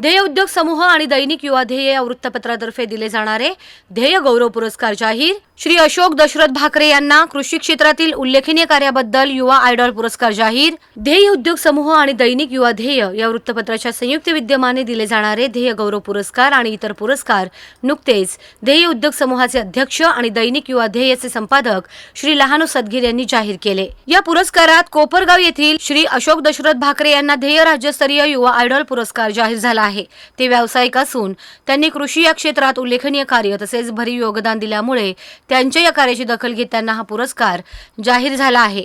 ध्येय उद्योग समूह आणि दैनिक युवा ध्येय या वृत्तपत्रातर्फे दिले जाणारे ध्येय गौरव पुरस्कार जाहीर. श्री अशोक दशरथ भाकरे यांना कृषी क्षेत्रातील उल्लेखनीय कार्याबद्दल युवा आयडॉल पुरस्कार जाहीर. ध्येय उद्योग समूह आणि दैनिक युवा ध्येय या वृत्तपत्राच्या संयुक्त विद्यमाने दिले जाणारे ध्येय गौरव पुरस्कार आणि इतर पुरस्कार नुकतेच ध्येय उद्योग समूहाचे अध्यक्ष आणि दैनिक युवा ध्येयचे संपादक श्री लहानू सदगीर यांनी जाहीर केले. या पुरस्कारात कोपरगाव येथील श्री अशोक दशरथ भाकरे यांना ध्येय राज्यस्तरीय युवा आयडॉल पुरस्कार जाहीर झाला आहे. ते व्यावसायिक असून त्यांनी कृषी या क्षेत्रात उल्लेखनीय कार्य तसेच भरीव योगदान दिल्यामुळे त्यांच्या या कार्याची दखल घेताना हा पुरस्कार जाहीर झाला आहे.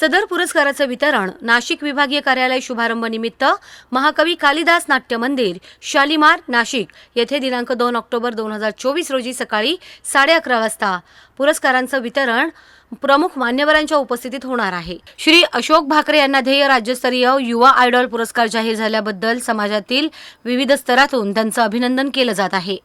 सदर पुरस्काराचं वितरण नाशिक विभागीय कार्यालय शुभारंभ निमित्त महाकवी कालिदास नाट्य मंदिर शालिमार नाशिक येथे दिनांक दोन ऑक्टोबर दोन हजार चोवीस रोजी सकाळी साडे अकरा वाजता पुरस्कारांचं वितरण प्रमुख मान्यवरांच्या उपस्थितीत होणार आहे. श्री अशोक भाकरे यांना ध्येय राज्यस्तरीय युवा आयडॉल पुरस्कार जाहीर झाल्याबद्दल समाजातील विविध स्तरातून त्यांचं अभिनंदन केलं जात आहे.